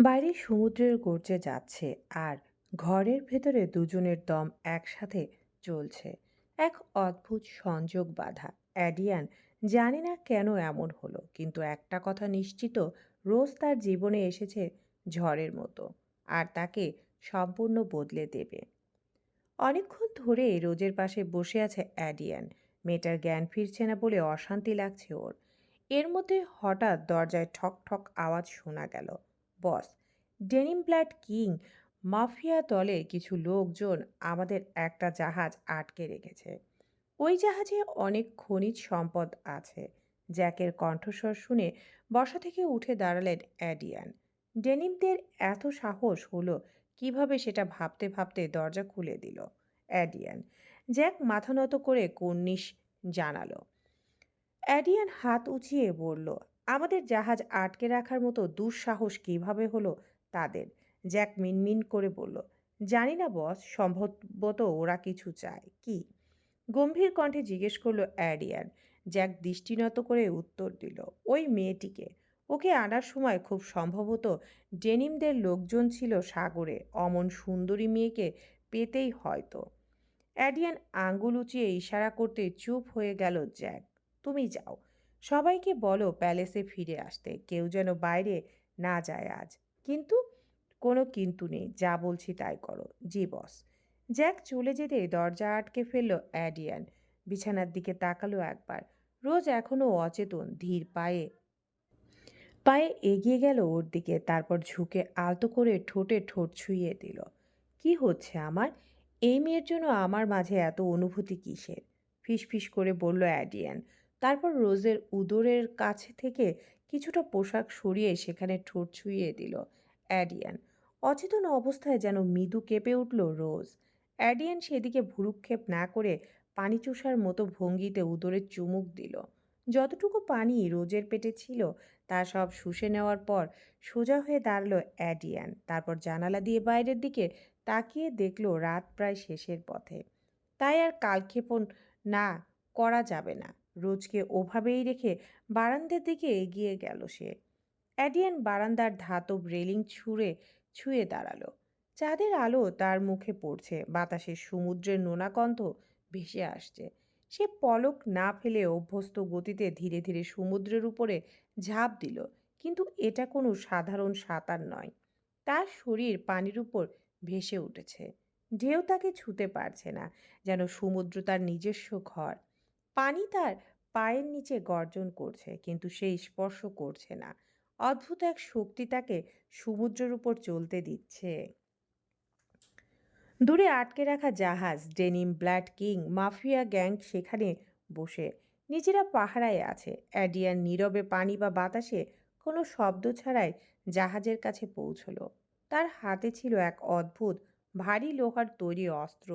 বাইরে সমুদ্রের গর্জে যাচ্ছে আর ঘরের ভেতরে দুজনের দম একসাথে চলছে। এক অদ্ভুত সংযোগ বাধা। অ্যাডিয়ান জানি না কেন এমন হলো, কিন্তু একটা কথা নিশ্চিত, রোজ তার জীবনে এসেছে ঝড়ের মতো আর তাকে সম্পূর্ণ বদলে দেবে। অনেকক্ষণ ধরে রোজের পাশে বসে আছে অ্যাডিয়ান। মেয়েটার জ্ঞান ফিরছে না বলে অশান্তি লাগছে ওর। এর মধ্যে হঠাৎ দরজায় ঠক ঠক আওয়াজ শোনা গেল। Boss. Denim Blood King, mafia দলে কিছু লোকজন আমাদের একটা জাহাজ আটকে রেখেছে। ওই জাহাজে অনেক খনিজ সম্পদ আছে। জ্যাকের কণ্ঠস্বর শুনে বসা থেকে উঠে দাঁড়ালেন অ্যাডিয়ান। ডেনিমদের এত সাহস হলো কীভাবে সেটা ভাবতে ভাবতে দরজা খুলে দিল অ্যাডিয়ান। জ্যাক মাথা নত করে কর্নিশ জানালো। অ্যাডিয়ান হাত উঁচিয়ে বলল আমাদের জাহাজ আটকে রাখার মতো দুঃসাহস কীভাবে হলো তাদের? জ্যাক মিনমিন করে বলল, জানি না, বস, সম্ভবত ওরা কিছু চায়। কি? গম্ভীর কণ্ঠে জিজ্ঞেস করল অ্যাডিয়ান জ্যাক দৃষ্টিনত করে উত্তর দিল, ওই মেয়েটিকে। ওকে আনার সময় খুব সম্ভবত ডেনিমদের লোকজন ছিল সাগরে, অমন সুন্দরী মেয়েকে পেতেই হয়তো। অ্যাডিয়ান আঙ্গুল উঁচিয়ে ইশারা করতে চুপ হয়ে গেল জ্যাক, তুমি যাও। সবাইকে বলো প্যালেসে ফিরে আসতে, কেউ যেন বাইরে না যায় আজ। কিন্তু কোনো কিন্তু নেই, যা বলছি তাই করো। জি বস। জ্যাক চলে যেতে দরজা আটকে ফেলল অ্যাডিয়ান। বিছানার দিকে তাকালো একবার। রোজ এখনও অচেতন, ধীর পায়ে। পায়ে এগিয়ে গেল ওর দিকে, তারপর ঝুঁকে আলতো করে ঠোঁটে ঠোঁট ছুঁয়ে দিল। কি হচ্ছে আমার? এই মেয়ের জন্য আমার মাঝে এত অনুভূতি কিসের? ফিসফিস করে বলল অ্যাডিয়ান। তারপর রোজের উদরের কাছে থেকে কিছুটা পোশাক সরিয়ে সেখানে ঠোঁট ছুঁয়ে দিল অ্যাডিয়ান। অচেতন অবস্থায় যেন মৃদু কেঁপে উঠল রোজ। অ্যাডিয়ান সেদিকে ভুরুক্ষেপ না করে পানি চুষার মতো ভঙ্গিতে উদরে চুমুক দিল। যতটুকু পানি রোজের পেটে ছিল, তা সব শুষে নেওয়ার পর সোজা হয়ে দাঁড়াল অ্যাডিয়ান। তারপর জানালা দিয়ে বাইরের দিকে তাকিয়ে দেখল রাত প্রায় শেষের পথে। তাই আর কালক্ষেপণ না করা যাবে না। রোজকে ওভাবেই রেখে বারান্দার দিকে এগিয়ে গেল সে। অ্যাডিয়ান বারান্দার ধাতব রেলিং ছুঁড়ে ছুঁয়ে দাঁড়াল। চাঁদের আলো তার মুখে পড়ছে বাতাসে সমুদ্রের নোনাকন্ধ ভেসে আসছে। সে পলক না ফেলে অভ্যস্ত গতিতে ধীরে ধীরে সমুদ্রের উপরে ঝাঁপ দিল, কিন্তু এটা কোনো সাধারণ সাঁতার নয়। তার শরীর পানির উপর ভেসে উঠেছে। ঢেউ তাকে ছুতে পারছে না, যেন সমুদ্র তার নিজস্ব ঘর। পানি তার পায়ের নিচে গর্জন করছে, কিন্তু সে স্পর্শ করছে না। অদ্ভুত এক শক্তি তাকে সমুদ্রের উপর চলতে দিচ্ছে। দূরে আটকে রাখা জাহাজ, Denim Blood King, mafia gang সেখানে বসে। নিজেরা পাহারায় আছে। অ্যাডিয়ান নীরবে পানি বা বাতাসে কোনো শব্দ ছাড়াই জাহাজের কাছে পৌঁছলো। তার হাতে ছিল এক অদ্ভুত, ভারী লোহার তৈরি অস্ত্র।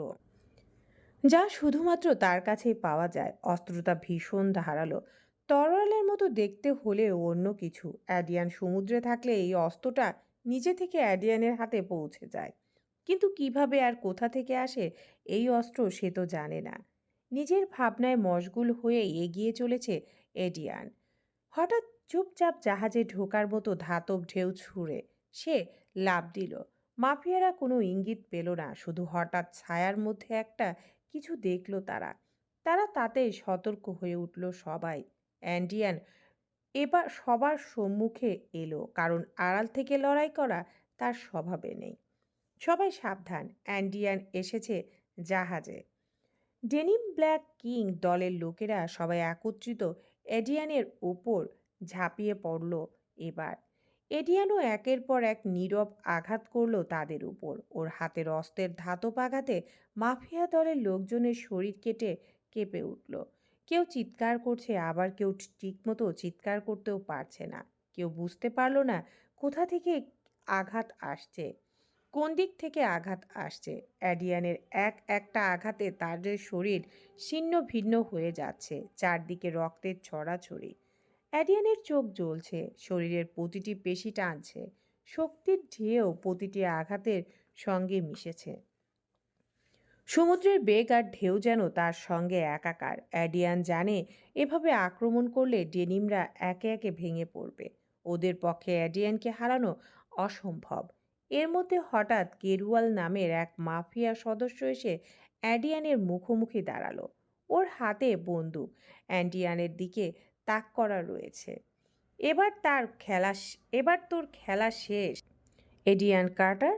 যা শুধুমাত্র তার কাছেই পাওয়া যায়। অস্ত্রটা ভীষণ ধারালো। তরোয়ালের মতো দেখতে হলেও অন্য কিছু। অ্যাডিয়ান সমুদ্রে থাকলে এই অস্ত্রটা নিজে থেকে অ্যাডিয়ানের হাতে পৌঁছে যায়। কিন্তু কীভাবে আর কোথা থেকে আসে, এই অস্ত্র সে তো জানে না। নিজের ভাবনায় মশগুল হয়ে এগিয়ে চলেছে এডিয়ান হঠাৎ চুপচাপ জাহাজে ঢোকার মতো ধাতব ঢেউ ছুঁড়ে সে লাভ দিল। মাফিয়ারা কোনো ইঙ্গিত পেল না, শুধু হঠাৎ ছায়ার মধ্যে একটা কিছু দেখল তারা। তারা তাতে সতর্ক হয়ে উঠল সবাই। অ্যান্ডিয়ান এবার সবার সম্মুখে এলো, কারণ আড়াল থেকে লড়াই করা তার স্বভাবে নেই। সবাই সাবধান অ্যান্ডিয়ান এসেছে জাহাজে। ডেনিম ব্ল্যাক কিং দলের লোকেরা সবাই একত্রিত এডিয়ানের ওপর ঝাঁপিয়ে পড়ল এবার। এডিয়ানও একের পর এক নীরব আঘাত করল তাদের উপর। ওর হাতের অস্ত্রের ধাতব আঘাতে মাফিয়া দলের লোকজনের শরীর কেটে কেঁপে উঠল। কেউ চিৎকার করছে, আবার কেউ ঠিকমতো চিৎকার করতেও পারছে না। কেউ বুঝতে পারল না কোথা থেকে আঘাত আসছে, কোন দিক থেকে আঘাত আসছে। অ্যাডিয়ানের এক একটা আঘাতে তাদের শরীর ছিন্ন ভিন্ন হয়ে যাচ্ছে, চারদিকে রক্তের ছড়াছড়ি। অ্যাডিয়ানের চোখ জ্বলছে, শরীরের প্রতিটি পেশি টানছে, শক্তির ঢেউ প্রতিটি আঘাতের সঙ্গে মিশেছে। সমুদ্রের বেগ আর ঢেউ যেন তার সঙ্গে একাকার। অ্যাডিয়ান জানে, এভাবে আক্রমণ করলে ডেনিমরা একে একে ভেঙে পড়বে। ওদের পক্ষে অ্যাডিয়ানকে হারানো অসম্ভব। এর মধ্যে হঠাৎ কেরুয়াল নামের এক মাফিয়া সদস্য এসে অ্যাডিয়ানের মুখোমুখি দাঁড়াল। ওর হাতে বন্দুক। অ্যান্ডিয়ানের দিকে তাক করা রয়েছে। এবার তার খেলা এবার তোর খেলা শেষ। এডিয়ান কার্টার,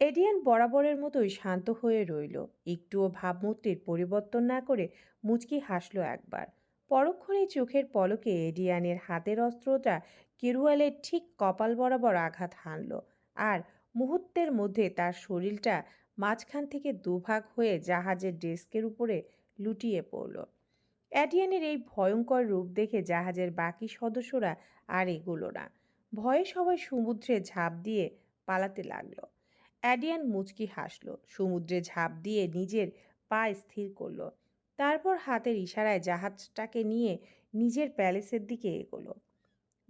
এডিয়ান বরাবরের মতোই শান্ত হয়ে রইল। একটুও ভাবমূর্তির পরিবর্তন না করে মুচকি হাসলো একবার। পরক্ষণে চোখের পলকে এডিয়ানের হাতের অস্ত্রটা কেরুয়ালের ঠিক কপাল বরাবর আঘাত হানল আর মুহূর্তের মধ্যে তার শরীরটা মাঝখান থেকে দুভাগ হয়ে জাহাজের ডেস্কের উপরে লুটিয়ে পড়ল। অ্যাডিয়ানের এই ভয়ঙ্কর রূপ দেখে জাহাজের বাকি সদস্যরা আর এগোলো না। ভয়ে সবাই সমুদ্রে ঝাঁপ দিয়ে পালাতে লাগল। অ্যাডিয়ান মুচকি হাসলো, সমুদ্রে ঝাঁপ দিয়ে নিজের পা স্থির করল। তারপর হাতের ইশারায় জাহাজটাকে নিয়ে নিজের প্যালেসের দিকে এগোলো।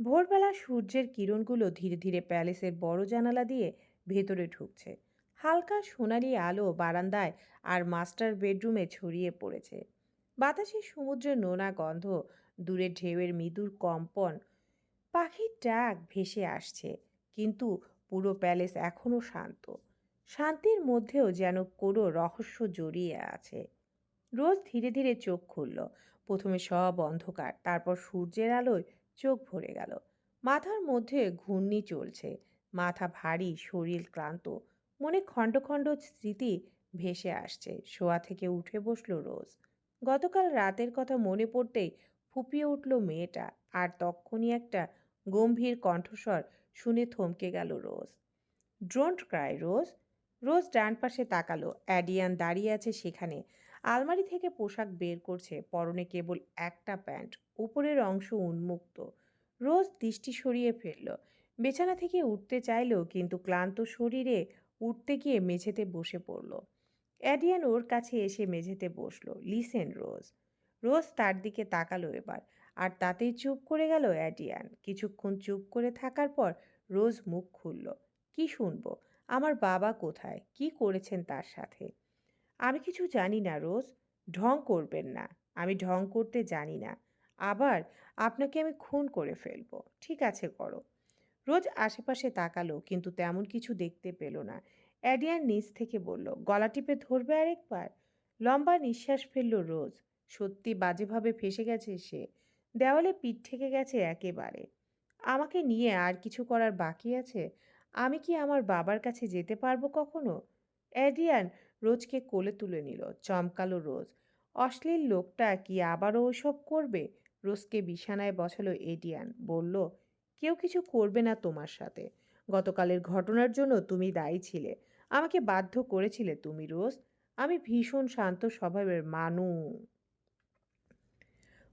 ভোরবেলা সূর্যের কিরণগুলো ধীরে ধীরে প্যালেসের বড় জানালা দিয়ে ভেতরে ঢুকছে। হালকা সোনালি আলো বারান্দায় আর মাস্টার বেডরুমে ছড়িয়ে পড়েছে। বাতাসে সমুদ্রের নোনা গন্ধ, দূরে ঢেউয়ের মৃদুর কম্পন, পাখির ডাক ভেসে আসছে। কিন্তু পুরো প্যালেস এখনও শান্ত। শান্তির মধ্যেও যেন কোনো রহস্য জড়িয়ে আছে। রোজ ধীরে ধীরে চোখ খুলল। প্রথমে সব অন্ধকার, তারপর সূর্যের আলোয় চোখ ভরে গেল। মাথার মধ্যে ঘূর্ণি চলছে। মাথা ভারী, শরীর ক্লান্ত। মনে খণ্ড খণ্ড স্মৃতি ভেসে আসছে। শোয়া থেকে উঠে বসল রোজ। গতকাল রাতের কথা মনে পড়তেই ফুপিয়ে উঠল মেয়েটা আর তক্ষুনি একটা গম্ভীর কণ্ঠস্বর শুনে থমকে গেল রোজ। ড্রোন্ট ক্রাই রোজ। রোজ ডান পাশে তাকালো, অ্যাডিয়ান দাঁড়িয়ে আছে সেখানে। আলমারি থেকে পোশাক বের করছে, পরনে কেবল একটা প্যান্ট, উপরের অংশ উন্মুক্ত। রোজ দৃষ্টি সরিয়ে ফেলল, বিছানা থেকে উঠতে চাইলো কিন্তু ক্লান্ত শরীরে উঠতে গিয়ে মেঝেতে বসে পড়ল। অ্যাডিয়ান ওর কাছে এসে মেঝেতে বসল লিসেন রোজ রোজ তার দিকে তাকালো এবার, আর তাতেই চুপ করে গেল অ্যাডিয়ান কিছুক্ষণ চুপ করে থাকার পর রোজ মুখ খুলল, কি শুনব? আমার বাবা কোথায়? কি করেছেন তার সাথে? আমি কিছু জানি না রোজ ঢং করবেন না। আমি ঢং করতে জানি না। আবার আপনাকে আমি খুন করে ফেলব। ঠিক আছে, করো। রোজ আশেপাশে তাকালো, কিন্তু তেমন কিছু দেখতে পেল না। অ্যাডিয়ান নিচ থেকে বলল, গলা টিপে ধরবে আরেকবার? লম্বা নিঃশ্বাস ফেলল রোজ। সত্যি বাজেভাবে ফেসে গেছে সে। দেওয়ালে পিঠ থেকে গেছে একেবারে। আমাকে নিয়ে আর কিছু করার বাকি আছে? আমি কি আমার বাবার কাছে যেতে পারব কখনো? অ্যাডিয়ান রোজকে কোলে তুলে নিল, চমকালো রোজ। অশ্লীল লোকটা কি আবারও ওসব করবে? রোজকে বিছানায় বসালো এডিয়ান বলল, কেউ কিছু করবে না তোমার সাথে। গতকালের ঘটনার জন্য তুমি দায়ী ছিলে। আমাকে বাধ্য করেছিলে তুমি, রোজ। আমি ভীষণ শান্ত স্বভাবের মানু।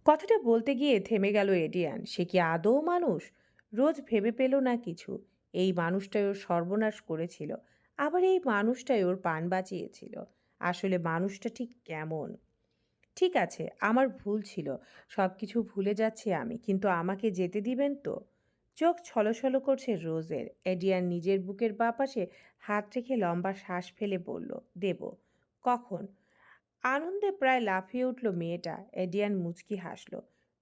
কথাটা বলতে গিয়ে থেমে গেল এডিয়ান। সে কি আদৌ মানুষ? রোজ ভেবে পেল না কিছু। এই মানুষটাই ওর সর্বনাশ করেছিল। আবার এই মানুষটাই ওর পান বাঁচিয়েছিল। আসলে মানুষটা ঠিক কেমন? ঠিক আছে, আমার ভুল ছিল। সব কিছু ভুলে যাচ্ছি আমি, কিন্তু আমাকে যেতে দিবেন তো? চোখ ছলছল করছে রোজের। এডিয়ান নিজের বুকের বাপাশে হাত রেখে লম্বা শ্বাস ফেলে বলল, দেব, কখন? আনন্দে প্রায় লাফিয়ে উঠল মেয়েটা। এডিয়ান মুচকি হাসল,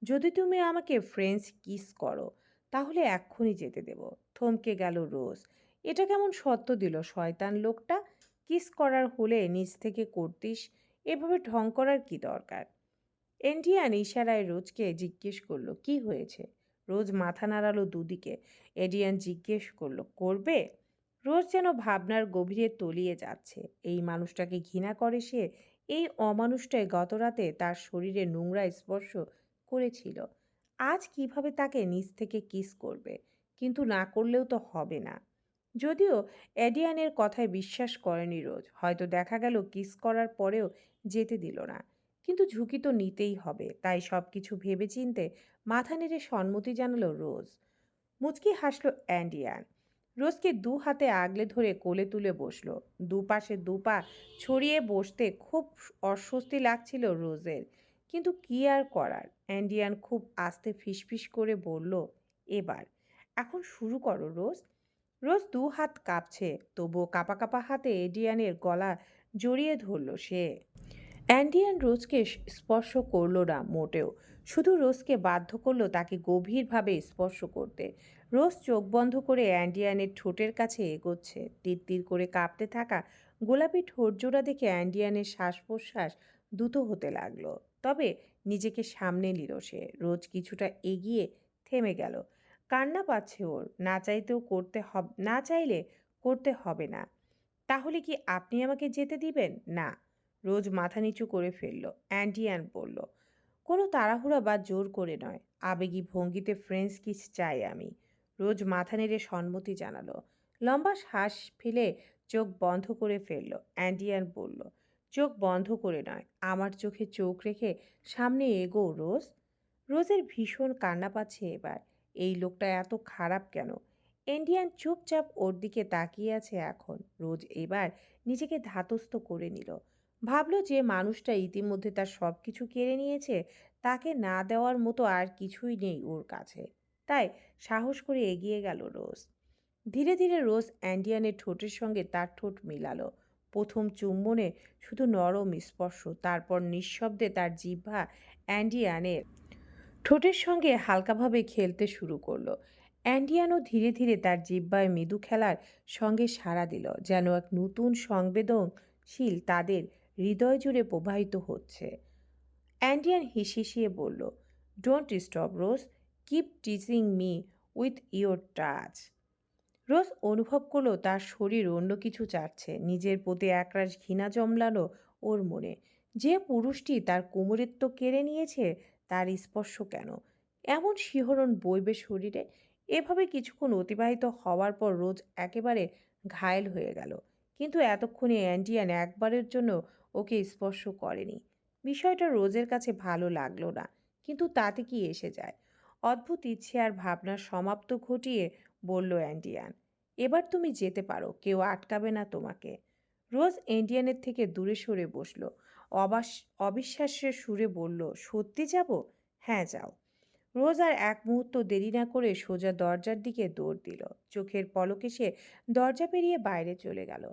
যদি তুমি আমাকে ফ্রেঞ্চ কিস করো, তাহলে এক্ষুনি যেতে দেব। থমকে গেল রোজ। এটা কেমন সত্য দিল শয়তান লোকটা? কিস করার হলে নিজ থেকে করতিস, এভাবে ঢং করার কি দরকার? এন্ডিয়ান ইশারায় রোজকে জিজ্ঞেস করল, কি হয়েছে? রোজ মাথা নাড়ালো দুদিকে। এডিয়ান জিজ্ঞেস করল, করবে? রোজ যেন ভাবনার গভীরে তলিয়ে যাচ্ছে। এই মানুষটাকে ঘৃণা করে সে এই অমানুষটাই গতরাতে তার শরীরে নোংরা স্পর্শ করেছিল। আজ কীভাবে তাকে নিচ থেকে কিস করবে? কিন্তু না করলেও তো হবে না। যদিও এডিয়ানের কথায় বিশ্বাস করেনি রোজ, হয়তো দেখা গেল কিস করার পরেও যেতে দিল না। কিন্তু ঝুঁকি তো নিতেই হবে। তাই সব কিছু ভেবে চিনতে মাথা নেড়ে সম্মতি জানালো রোজ। মুচকি হাসলো অ্যান্ডিয়ান। রোজকে দু হাতে আগলে ধরে কোলে তুলে বসল। দুপাশে দুপা ছড়িয়ে বসতে খুব অস্বস্তি লাগছিল রোজের। কিন্তু কি আর করার? অ্যান্ডিয়ান খুব আস্তে ফিসফিস করে বলল, এবার, এখন শুরু করো রোজ। রোজ দু হাত কাঁপছে, তবুও কাপা কাপা হাতে এডিয়ানের গলা জড়িয়ে ধরল সে। অ্যান্ডিয়ান রোজকে স্পর্শ করল না মোটেও। শুধু রোজকে বাধ্য করল তাকে গভীরভাবে স্পর্শ করতে। রোজ চোখ বন্ধ করে অ্যান্ডিয়ানের ঠোঁটের কাছে এগোচ্ছে। তীর করে কাঁপতে থাকা গোলাপি ঠোঁটজোড়া দেখে অ্যান্ডিয়ানের শ্বাস প্রশ্বাস দ্রুত হতে লাগল। তবে নিজেকে সামনে নিল সে। রোজ কিছুটা এগিয়ে থেমে গেল। কান্না পাচ্ছে ওর। না চাইতেও করতে হব, না চাইলে করতে হবে না। তাহলে কি আপনি আমাকে যেতে দিবেন? না। রোজ মাথা নিচু করে ফেলল। অ্যান্টিয়ান বলল, কোনো তাড়াহুড়া বা জোর করে নয়। আবেগী ভঙ্গিতে ফ্রেঞ্চ কিস চাই আমি। রোজ মাথা নেড়ে সম্মতি জানালো। লম্বা শ্বাস ফেলে চোখ বন্ধ করে ফেলল। অ্যান্ডিয়ান বলল, চোখ বন্ধ করে নয়। আমার চোখে চোখ রেখে সামনে এগো রোজ। রোজের ভীষণ কান্না পাচ্ছে এবার। এই লোকটা এত খারাপ কেন? ইন্ডিয়ান চুপচাপ ওর দিকে তাকিয়ে আছে এখন। রোজ এবার নিজেকে ধাতস্থ করে নিল। ভাবলো যে মানুষটা ইতিমধ্যে তার সব কিছু কেড়ে নিয়েছে, তাকে না দেওয়ার মতো আর কিছুই নেই ওর কাছে। তাই সাহস করে এগিয়ে গেল রোজ। ধীরে ধীরে রোজ অ্যান্ডিয়ানের ঠোঁটের সঙ্গে তার ঠোঁট মিলালো। প্রথম চুম্বনে শুধু নরম স্পর্শ, তারপর নিঃশব্দে তার জিহ্বা অ্যান্ডিয়ানের ঠোঁটের সঙ্গে হালকাভাবে খেলতে শুরু করল। অ্যান্ডিয়ানও ধীরে ধীরে তার জিব্বায় মৃদু খেলার সঙ্গে সাড়া দিল, যেন এক নতুন সংবেদনশীল তাদের হৃদয় জুড়ে প্রবাহিত হচ্ছে। অ্যান্ডিয়ান হিসিসিয়ে বলল don't stop Rose keep teaching me with your touch Rose অনুভব করল, তার শরীর অন্য কিছু চাচ্ছে নিজের প্রতি একরাশ ঘৃণা জমলানো ওর মনে। যে পুরুষটি তার কোমরেত্ব কেড়ে নিয়েছে, তার স্পর্শ কেন? এমন শিহরণ বইবে শরীরে? এভাবে কিছুক্ষণ অতিবাহিত হওয়ার পর রোজ একেবারে ঘায়েল হয়ে গেল। কিন্তু এতক্ষণে অ্যান্ডিয়ান একবারের জন্য ওকে স্পর্শ করেনি। বিষয়টা রোজের কাছে ভালো লাগল না, কিন্তু তাতে কি এসে যায়? অদ্ভুত ইচ্ছে আর ভাবনার সমাপ্ত ঘটিয়ে বলল অ্যান্ডিয়ান এবার তুমি যেতে পারো, কেউ আটকাবে না তোমাকে। রোজ ইন্ডিয়ানের থেকে দূরে সরে বসল, অবাস অবিশ্বাসের সুরে বলল, সত্যি যাব? হ্যাঁ যাও। রোজ আর এক মুহূর্ত দেরি না করে সোজা দরজার দিকে দৌড় দিল। চোখের পলকে সে দরজা পেরিয়ে বাইরে চলে গেল।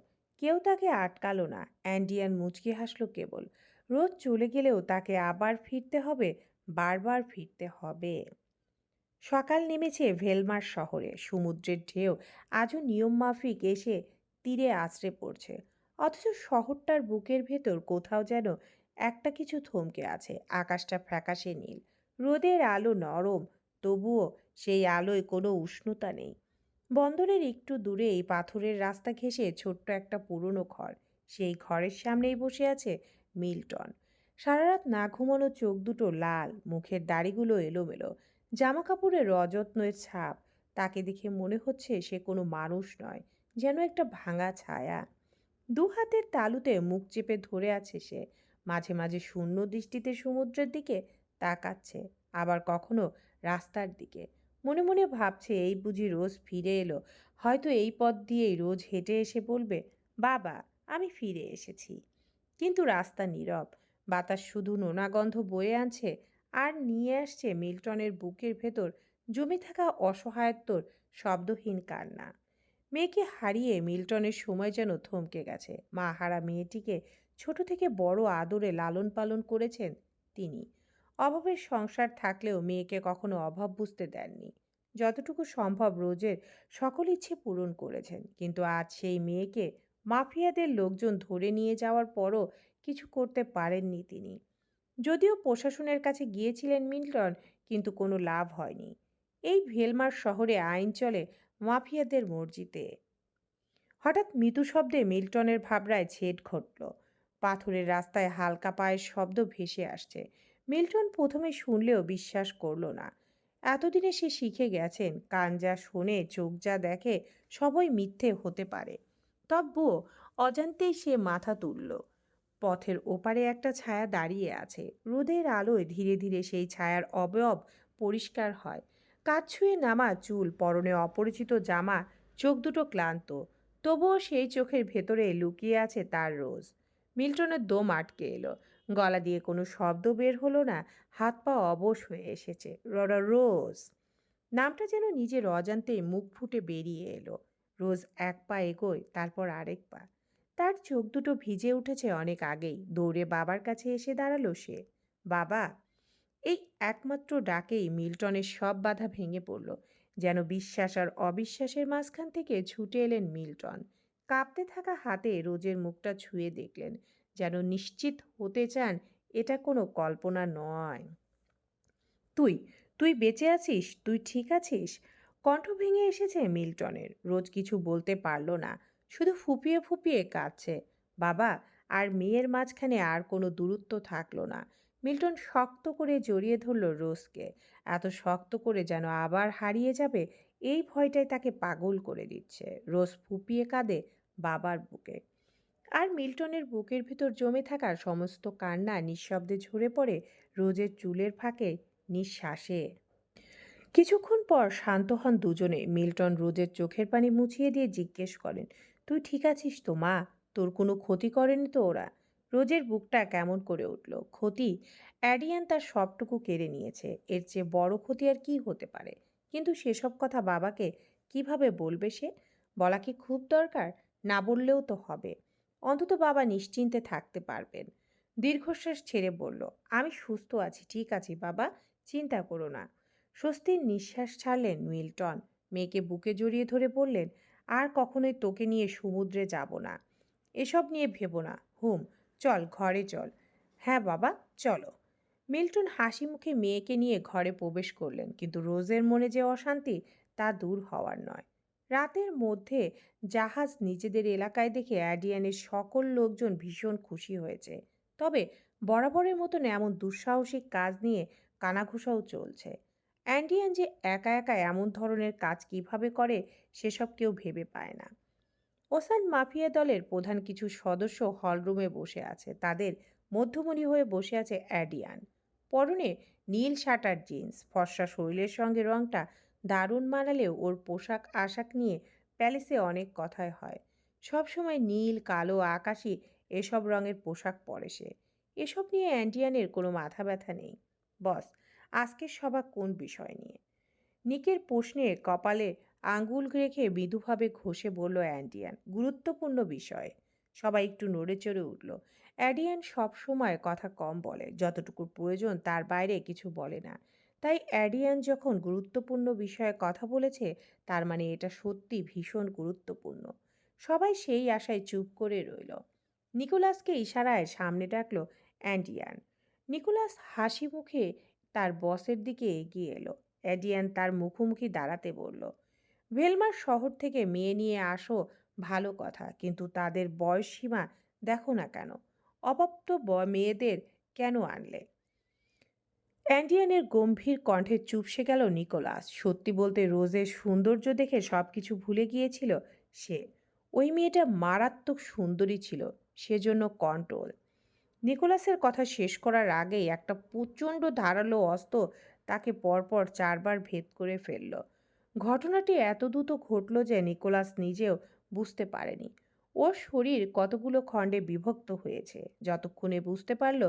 কেউ তাকে আটকালো না। অ্যান্ডিয়ান মুচকি হাসলো কেবল। রোজ চলে গেলেও তাকে আবার ফিরতে হবে, বারবার ফিরতে হবে। সকাল নেমেছে ভেলমার শহরে। সমুদ্রের ঢেউ, আজও নিয়মমাফিক, এসে তীরে আছড়ে পড়ছে। অথচ শহরটার বুকের ভেতর কোথাও যেন একটা কিছু থমকে আছে। আকাশটা ফ্যাকাশে নীল। রোদের আলো নরম, তবুও সেই আলোয় কোনো উষ্ণতা নেই। বন্দরের একটু দূরে পাথরের রাস্তা ঘেঁষে ছোট্ট একটা পুরনো ঘর। সেই ঘরের সামনেই বসে আছে মিল্টন। সারা রাত না ঘুমানো চোখ দুটো লাল, মুখের দাড়িগুলো এলোমেলো। জামা কাপড়ের রজত্নের ছাপ। তাকে দেখে মনে হচ্ছে সে কোনো মানুষ নয়, যেন একটা ভাঙা ছায়া। দু হাতের তালুতে মুখ চেপে ধরে আছে সে। মাঝে মাঝে শূন্য দৃষ্টিতে সমুদ্রের দিকে তাকাচ্ছে, আবার কখনো রাস্তার দিকে। মনে মনে ভাবছে, এই বুঝি রোজ ফিরে এলো। হয়তো এই পথ দিয়েই রোজ হেঁটে এসে বলবে, বাবা, আমি ফিরে এসেছি। কিন্তু রাস্তা নীরব। বাতাস শুধু নোনা গন্ধ বয়ে আনছে আর নিয়ে আসছে মিল্টনের বুকের ভেতর জমে থাকা অসহায়ত্বর, শব্দহীন কান্না। মেয়েকে হারিয়ে মিল্টনের সময় যেন থমকে গেছে। মা হারা মেয়েটিকে ছোট থেকে বড় আদরে লালন পালন করেছেন তিনি। অভাবের সংসার থাকলেও মেয়েকে কখনো অভাব বুঝতে দেননি। যতটুকু সম্ভব রোজের সকল ইচ্ছে পূরণ করেছেন। কিন্তু আজ সেই মেয়েকে মাফিয়াদের লোকজন ধরে নিয়ে যাওয়ার পরও কিছু করতে পারেননি তিনি। যদিও প্রশাসনের কাছে গিয়েছিলেন মিল্টন, কিন্তু কোনো লাভ হয়নি। এই ভেলমার শহরে আইন চলে মাফিয়াদের মর্জিতে। হঠাৎ মৃদু শব্দে মিল্টনের ভাবরায় ছেদ ঘটল। পাথরের রাস্তায় হালকা পায়ের শব্দ ভেসে আসছে। মিল্টন প্রথমে শুনলেও বিশ্বাস করল না। এতদিনে সে শিখে গেছেন, কান যা শোনে চোখ যা দেখে সবই মিথ্যে হতে পারে। তব্বুও অজান্তেই সে মাথা তুলল। পথের ওপারে একটা ছায়া দাঁড়িয়ে আছে। রোদের আলোয় ধীরে ধীরে সেই ছায়ার অবয়ব পরিষ্কার হয়। কাজ ছুঁয়ে নামা চুল, পরনে অপরিচিত জামা, চোখ দুটো ক্লান্ত। তবুও সেই চোখের ভেতরে লুকিয়ে আছে তার রোজ। মিল্টনের দম আটকে এলো। গলা দিয়ে কোনো শব্দ বের হলো না, হাত পা অবশ হয়ে এসেছে। ররা রোজ। নামটা যেন নিজের অজান্তেই মুখ ফুটে বেরিয়ে এলো। রোজ এক পা এগোয়, তারপর আরেক পা। তার চোখ দুটো ভিজে উঠেছে অনেক আগেই। দৌড়ে বাবার কাছে এসে দাঁড়াল সে। বাবা! এই একমাত্র ডাকেই মিল্টনের সব বাধা ভেঙে পড়ল। যেন বিশ্বাস আর অবিশ্বাসের মাঝখান থেকে ছুটে এলেন মিল্টন। কাঁপতে থাকা হাতে রোজের মুখটা ছুঁয়ে দেখলেন। যেন নিশ্চিত হতে চান, এটা কোনো কল্পনা নয়। তুই তুই বেঁচে আছিস? তুই ঠিক আছিস? কণ্ঠ ভেঙে এসেছে মিল্টনের। রোজ কিছু বলতে পারল না। শুধু ফুপিয়ে ফুপিয়ে কাঁদছে। বাবা, আর মেয়ের মাঝখানে আর কোনো দূরত্ব থাকল না। মিল্টন শক্ত করে জড়িয়ে ধরল রোজকে। এত শক্ত করে যেন আবার হারিয়ে যাবে, এই ভয়টাই তাকে পাগল করে দিচ্ছে। রোজ ফুপিয়ে কাঁদে বাবার বুকে। আর মিল্টনের বুকের ভিতর জমে থাকা সমস্ত কান্না নিঃশব্দে ঝরে পড়ে রোজের চুলের ফাঁকে নিঃশ্বাসে। কিছুক্ষণ পর শান্ত হন দুজনে। মিল্টন রোজের চোখের পানি মুছিয়ে দিয়ে জিজ্ঞেস করেন, তুই ঠিক আছিস তো, মা? তোর কোনো ক্ষতি করেনি তো ওরা? রোজের বুকটা কেমন করে উঠল। ক্ষতি? অ্যাডিয়ান তার সবটুকু কেড়ে নিয়েছে। এর চেয়ে বড় ক্ষতি আর কি হতে পারে? কিন্তু সেসব কথা বাবাকে কীভাবে বলবে সে? বলা কি খুব দরকার? না বললেও তো হবে। অন্তত বাবা নিশ্চিন্তে থাকতে পারবেন। দীর্ঘশ্বাস ছেড়ে বলল, আমি সুস্থ আছি, ঠিক আছি বাবা, চিন্তা করো না। স্বস্তির নিঃশ্বাস ছাড়লেন মিল্টন। মেয়েকে বুকে জড়িয়ে ধরে বললেন, আর কখনোই তোকে নিয়ে সমুদ্রে যাব না। এসব নিয়ে ভেবো না। হুম, চল, ঘরে চল। হ্যাঁ বাবা, চলো। মিল্টন হাসি মুখে মেয়েকে নিয়ে ঘরে প্রবেশ করলেন, কিন্তু রোজের মনে যে অশান্তি তা দূর হওয়ার নয়। রাতের মধ্যে জাহাজ নিজেদের এলাকায় দেখে অ্যাডিয়ানের সকল লোকজন ভীষণ খুশি হয়েছে। তবে বরাবরের মতন এমন দুঃসাহসিক কাজ নিয়ে কানাঘুষাও চলছে। অ্যান্ডিয়ান যে একা একা এমন ধরনের কাজ কীভাবে করে, সেসব কেউ ভেবে পায় না। ওসান মাফিয়া দলের প্রধান কিছু সদস্য হলরুমে বসে আছে। তাদের মধ্যমণি হয়ে বসে আছে অ্যাডিয়ান। পরনে নীল শাটার জিন্স, ফর্সা শরীরের সঙ্গে রংটা দারুণ মানালেও ওর পোশাক আশাক নিয়ে প্যালেসে অনেক কথাই হয়। সবসময় নীল, কালো, আকাশি এসব রঙের পোশাক পরে সে। এসব নিয়ে অ্যান্ডিয়ানের কোনো মাথা ব্যথা নেই। বস, আজকের সভা কোন বিষয় নিয়ে? নিকের প্রশ্নে কপালে আঙ্গুল রেখে মৃদুভাবে ঘষে বলল অ্যান্ডিয়ান গুরুত্বপূর্ণ বিষয়। সবাই একটু নড়ে চড়ে উঠল। অ্যাডিয়ান সব সময় কথা কম বলে, যতটুকু প্রয়োজন তার বাইরে কিছু বলে না। তাই অ্যাডিয়ান যখন গুরুত্বপূর্ণ বিষয়ে কথা বলেছে, তার মানে এটা সত্যি ভীষণ গুরুত্বপূর্ণ। সবাই সেই আশায় চুপ করে রইল। নিকোলাসকে ইশারায় সামনে ডাকলো অ্যান্ডিয়ান। নিকোলাস হাসি মুখে তার বসের দিকে এগিয়ে এলো। অ্যাডিয়ান তার মুখোমুখি দাঁড়াতে বলল, ভেলমার শহর থেকে মেয়ে নিয়ে আসো, ভালো কথা, কিন্তু তাদের বয়স সীমা দেখো না কেন। অপ্রাপ্ত ব- মেয়েদের কেন আনলে? অ্যান্ডিয়ানের গম্ভীর কণ্ঠে চুপসে গেল নিকোলাস। সত্যি বলতে রোজের সৌন্দর্য দেখে সব কিছু ভুলে গিয়েছিল সে। ওই মেয়েটা মারাত্মক সুন্দরী ছিল, সেজন্য কন্ট্রোল। নিকোলাসের কথা শেষ করার আগেই একটা প্রচণ্ড ধারালো অস্ত্র তাকে পরপর চারবার ভেদ করে ফেলল। ঘটনাটি এত দ্রুত ঘটল যে নিকোলাস নিজেও বুঝতে পারেনি। ওর শরীর কতগুলো খণ্ডে বিভক্ত হয়েছে, যতক্ষণে বুঝতে পারল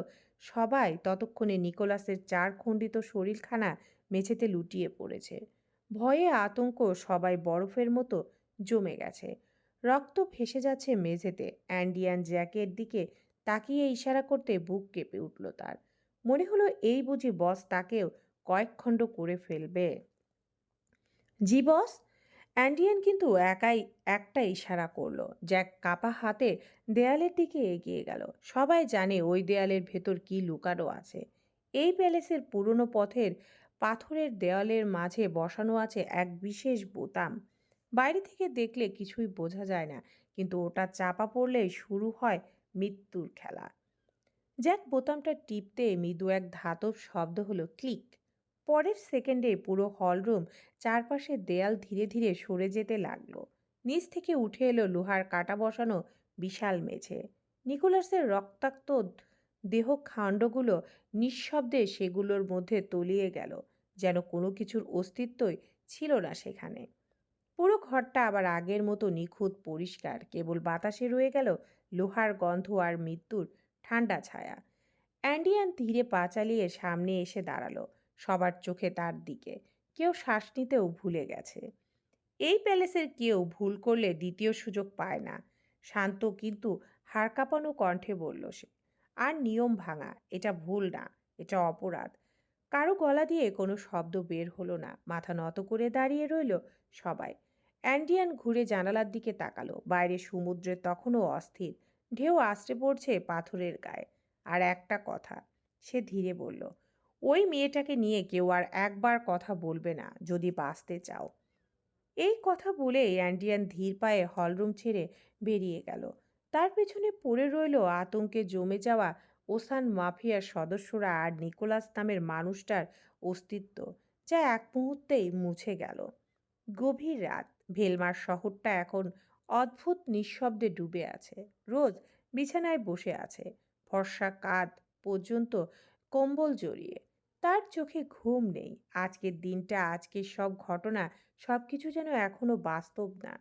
সবাই ততক্ষণে নিকোলাসের চার খণ্ডিত শরীরখানা মেঝেতে লুটিয়ে পড়েছে। ভয়ে আতঙ্ক সবাই বরফের মতো জমে গেছে। রক্ত ভেসে যাচ্ছে মেঝেতে। অ্যান্ডিয়ান জ্যাকের দিকে তাকিয়ে ইশারা করতে বুক কেঁপে উঠল তার। মনে হলো এই বুঝি বস তাকেও কয়েক খণ্ড করে ফেলবে। জি বস? অ্যান্ডিয়ান কিন্তু একাই, একটা ইশারা করল জ্যাক কাপা হাতে দেয়ালের দিকে এগিয়ে গেল। সবাই জানে ওই দেয়ালের ভেতর কি লুকানো আছে। এই প্যালেসের পুরনো পথের পাথরের দেওয়ালের মাঝে বসানো আছে এক বিশেষ বোতাম। বাইরে থেকে দেখলে কিছুই বোঝা যায় না, কিন্তু ওটা চাপা পড়লেই শুরু হয় মৃত্যুর খেলা। জ্যাক বোতামটা টিপতে মৃদু এক ধাতব শব্দ হলো ক্লিক। পরের সেকেন্ডে পুরো হলরুম চারপাশের দেয়াল ধীরে ধীরে সরে যেতে লাগল। নিচ থেকে উঠে এলো লোহার কাটা বসানো বিশাল মেঝে। নিকোলাসের রক্তাক্ত দেহ খাণ্ডগুলো নিঃশব্দে সেগুলোর মধ্যে তলিয়ে গেল, যেন কোনো কিছুর অস্তিত্বই ছিল না সেখানে। পুরো ঘরটা আবার আগের মতো নিখুঁত পরিষ্কার, কেবল বাতাসে রয়ে গেল লোহার গন্ধ আর মৃত্যুর ঠান্ডা ছায়া। অ্যান্ডিয়ান ধীরে পা চালিয়ে সামনে এসে দাঁড়াল। সবার চোখে তার দিকে। কেউ শ্বাস নিতেও ভুলে গেছে। এই প্যালেসের কেউ ভুল করলে দ্বিতীয় সুযোগ পায় না। শান্ত কিন্তু হাড় কাঁপানো কণ্ঠে বলল সে, আর নিয়ম ভাঙা, এটা ভুল না, এটা অপরাধ। কারও গলা দিয়ে কোনো শব্দ বের হলো না, মাথা নত করে দাঁড়িয়ে রইল সবাই। অ্যান্ডিয়ান ঘুরে জানালার দিকে তাকালো, বাইরে সমুদ্রে তখনও অস্থির, ঢেউ আছড়ে পড়ছে পাথরের গায়ে। আর একটা কথা, সে ধীরে বলল ওই মেয়েটাকে নিয়ে কেউ আর একবার কথা বলবে না, যদি বাঁচতে চাও। এই কথা বলে অ্যান্ডিয়ান ধীর পায়ে হলরুম ছেড়ে বেরিয়ে গেল। তার পেছনে পড়ে রইল আতঙ্কে জমে যাওয়া ওসান মাফিয়ার সদস্যরা আর নিকোলাস নামের মানুষটার অস্তিত্ব, যা এক মুহূর্তেই মুছে গেল। গভীর রাত, ভেলমার শহরটা এখন অদ্ভুত নিঃশব্দে ডুবে আছে। রোজ বিছানায় বসে আছে। ফর্সা কাঁধ পর্যন্ত কম্বল জড়িয়ে। তার চোখে ঘুম নেই। আজকের দিনটা, আজকের সব ঘটনা সব কিছু যেন এখনও বাস্তব না।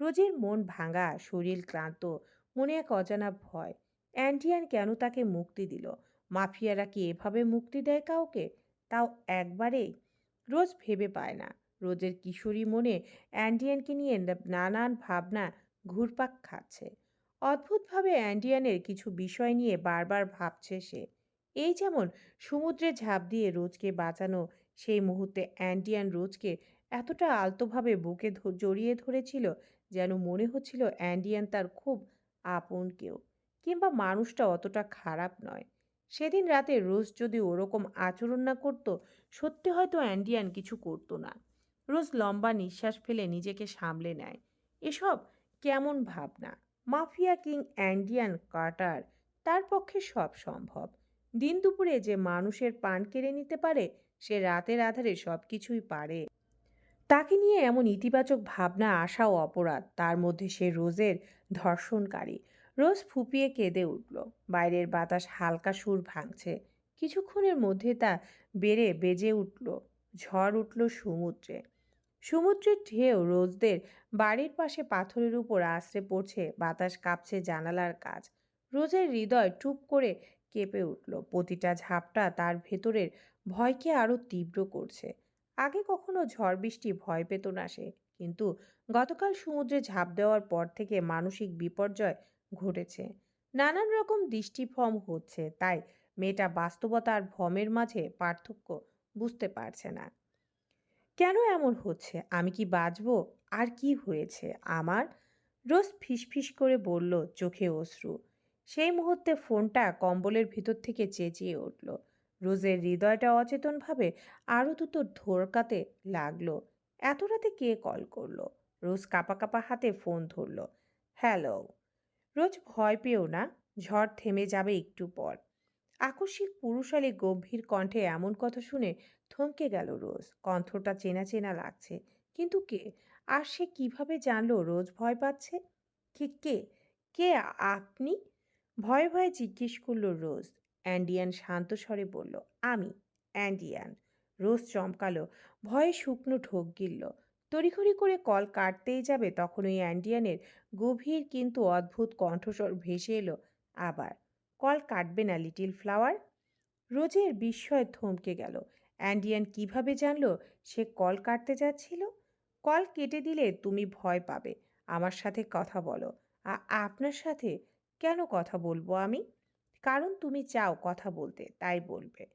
রোজের মন ভাঙা, শরীর ক্লান্ত, মনে এক অজানা ভয়। অ্যান্টিয়ান কেন তাকে মুক্তি দিল? মাফিয়ারা কি এভাবে মুক্তি দেয় কাউকে? তাও একবারেই? রোজ ভেবে পায় না। রোজের কিশোরী মনে অ্যান্ডিয়ানকে নিয়ে নানান ভাবনা ঘুরপাক খাচ্ছে। অদ্ভুতভাবে অ্যান্ডিয়ানের কিছু বিষয় নিয়ে বারবার ভাবছে সে। এই যেমন সমুদ্রে ঝাঁপ দিয়ে রোজকে বাঁচানো, সেই মুহূর্তে অ্যান্ডিয়ান রোজকে এতটা আলতোভাবে বুকে জড়িয়ে ধরেছিল যেন মনে হচ্ছিল অ্যান্ডিয়ান তার খুব আপন কেউ কিংবা মানুষটা অতটা খারাপ নয়। সেদিন রাতে রোজ যদি ওরকম আচরণ না করতো, সত্যি হয়তো অ্যান্ডিয়ান কিছু করতো না। রোজ লম্বা নিঃশ্বাস ফেলে নিজেকে সামলে নেয়। এসব কেমন ভাবনা? মাফিয়া কিং অ্যান্ডিয়ান কার্টার তার পক্ষে সব সম্ভব। দিন দুপুরে যে মানুষের পান কেড়ে নিতে পারে, সে রাতের আধারে সব কিছুই পারে। তাকে নিয়ে এমন ইতিবাচক ভাবনা আসাও অপরাধ, তার মধ্যে সে রোজের ধর্ষণকারী। রোজ ফুপিয়ে কেঁদে উঠল। বাইরের বাতাস হালকা সুর ভাঙছে। কিছুক্ষণের মধ্যে তা বেড়ে বেজে উঠল। ঝড় উঠল সমুদ্রে। সমুদ্রের ঢেউ রোজদের বাড়ির পাশে পাথরের উপর আশ্রে পড়ছে। বাতাস কাঁপছে জানালার কাজ। রোজের হৃদয় টুপ করে কেঁপে উঠল। প্রতিটা ঝাপটা তার ভেতরের ভয়কে আরও তীব্র করছে। আগে কখনো ঝড় বৃষ্টি ভয় পেত না সে, কিন্তু গতকাল সমুদ্রে ঝাঁপ দেওয়ার পর থেকে মানসিক বিপর্যয় ঘটেছে। নানান রকম দৃষ্টিভ্রম হচ্ছে, তাই মেয়েটা বাস্তবতা আর ভ্রমের মাঝে পার্থক্য বুঝতে পারছে না। কেন এমন হচ্ছে? আমি কি বাঁচবো? আর কি হয়েছে? আমার? রোজ ফিসফিস করে বলল, চোখে অশ্রু। সেই মুহূর্তে ফোনটা কম্বলের ভিতর থেকে চেঁচিয়ে উঠল। রোজের হৃদয়টা অচেতনভাবে আরও দুটো ধরকাতে লাগল। এত রাতে কে কল করল? রোজ কাপা কাপা হাতে ফোন ধরলো। হ্যালো। রোজ ভয় পেও না, ঝড় থেমে যাবে একটু পর। আকস্মিক পুরুষালী গম্ভীর কণ্ঠে এমন কথা শুনে থমকে গেল রোজ। কণ্ঠটা চেনা চেনা লাগছে। কিন্তু কে? আর সে কীভাবে জানলো রোজ ভয় পাচ্ছে? কে কে? কে আপনি? ভয়ে ভয়ে জিজ্ঞেস করল রোজ। অ্যান্ডিয়ান শান্ত স্বরে বলল, আমি, অ্যান্ডিয়ান। রোজ চমকালো, ভয়ে শুকনো ঢোক গিলল। তড়িঘড়ি করে কল কাটতেই যাবে তখন ওই অ্যান্ডিয়ানের গভীর কিন্তু অদ্ভুত কণ্ঠস্বর ভেসে এলো আবার। কল কাটবে না, লিটিল ফ্লাওয়ার। রোজের বিস্ময় থমকে গেল। অ্যান্ডিয়ান কীভাবে জানলো সে কল কাটতে যাচ্ছিল? কল কেটে দিলে তুমি ভয় পাবে। আমার সাথে কথা বলো। আপনার সাথে কেন কথা বলব আমি? কারণ তুমি চাও কথা বলতে, তাই বলবে।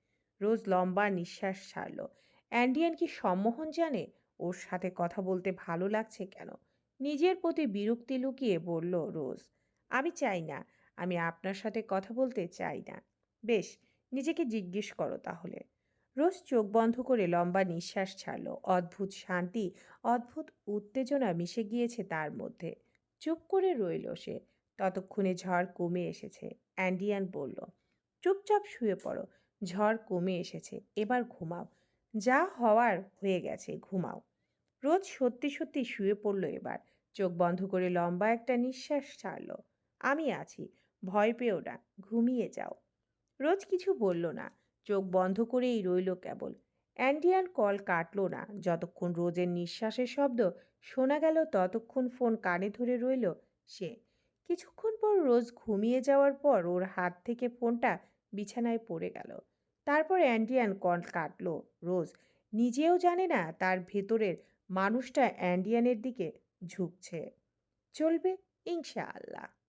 রোজ লম্বা নিঃশ্বাস ছাড়ল। অ্যান্ডিয়ান কি সম্মোহন জানে? ওর সাথে কথা বলতে ভালো লাগছে কেন? নিজের প্রতি বিরক্তি লুকিয়ে বলল রোজ, আমি চাই না, আমি আপনার সাথে কথা বলতে চাই না। বেশ, নিজেকে জিজ্ঞেস করো তাহলে। রোজ চোখ বন্ধ করে লম্বা নিঃশ্বাস ছাড়ল। অদ্ভুত শান্তি, অদ্ভুত উত্তেজনা মিশে গিয়েছে তার মধ্যে। চুপ করে রইল সে। ততক্ষণে ঝড় কমে এসেছে। অ্যান্ডিয়ান বলল, চুপচাপ শুয়ে পড়ো, ঝড় কমে এসেছে, এবার ঘুমাও। যা হওয়ার হয়ে গেছে, ঘুমাও। রোজ সত্যি সত্যি শুয়ে পড়ল এবার। চোখ বন্ধ করে লম্বা একটা নিঃশ্বাস ছাড়ল। আমি আছি, ভয় পেও না, ঘুমিয়ে যাও। রোজ কিছু বলল না। চোখ বন্ধ করেই রইল কেবল। অ্যান্ডিয়ান কল কাটল না। যতক্ষণ রোজের নিঃশ্বাসের শব্দ শোনা গেল, ততক্ষণ ফোন কানে ধরে রইল সে। কিছুক্ষণ পর রোজ ঘুমিয়ে যাওয়ার পর ওর হাত থেকে ফোনটা বিছানায় পড়ে গেল। তারপর অ্যান্ডিয়ান কল কাটল রোজ। নিজেও জানে না তার ভেতরের মানুষটা অ্যান্ডিয়ানের দিকে ঝুঁকছে। চলবে ইনশাআল্লাহ।